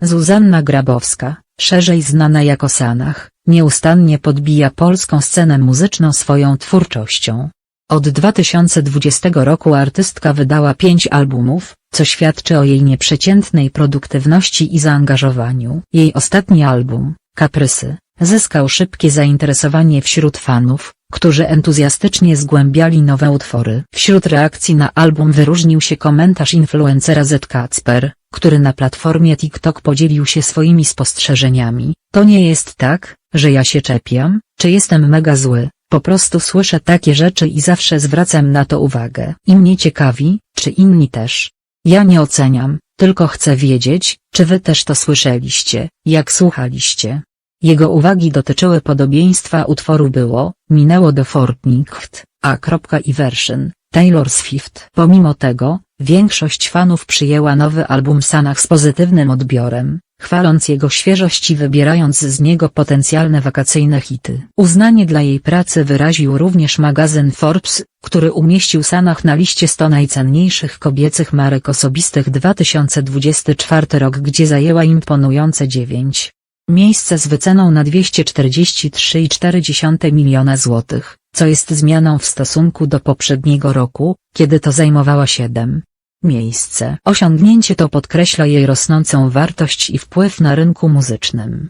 Zuzanna Grabowska, szerzej znana jako Sanach, nieustannie podbija polską scenę muzyczną swoją twórczością. Od 2020 roku artystka wydała pięć albumów, co świadczy o jej nieprzeciętnej produktywności i zaangażowaniu. Jej ostatni album, Kaprysy, zyskał szybkie zainteresowanie wśród fanów, którzy entuzjastycznie zgłębiali nowe utwory. Wśród reakcji na album wyróżnił się komentarz influencera Z Kacper, który na platformie TikTok podzielił się swoimi spostrzeżeniami. To nie jest tak, że ja się czepiam, czy jestem mega zły, po prostu słyszę takie rzeczy i zawsze zwracam na to uwagę. I mnie ciekawi, czy inni też. Ja nie oceniam, tylko chcę wiedzieć, czy wy też to słyszeliście, jak słuchaliście. Jego uwagi dotyczyły podobieństwa utworu było, minęło do Fortnicht, a. i version, Taylor Swift. Pomimo tego, większość fanów przyjęła nowy album Sanach z pozytywnym odbiorem, chwaląc jego świeżość i wybierając z niego potencjalne wakacyjne hity. Uznanie dla jej pracy wyraził również magazyn Forbes, który umieścił Sanach na liście 100 najcenniejszych kobiecych marek osobistych 2024 rok gdzie zajęła imponujące 9. Miejsce z wyceną na 243,4 miliona złotych, co jest zmianą w stosunku do poprzedniego roku, kiedy to zajmowała 7. Miejsce. Osiągnięcie to podkreśla jej rosnącą wartość i wpływ na rynku muzycznym.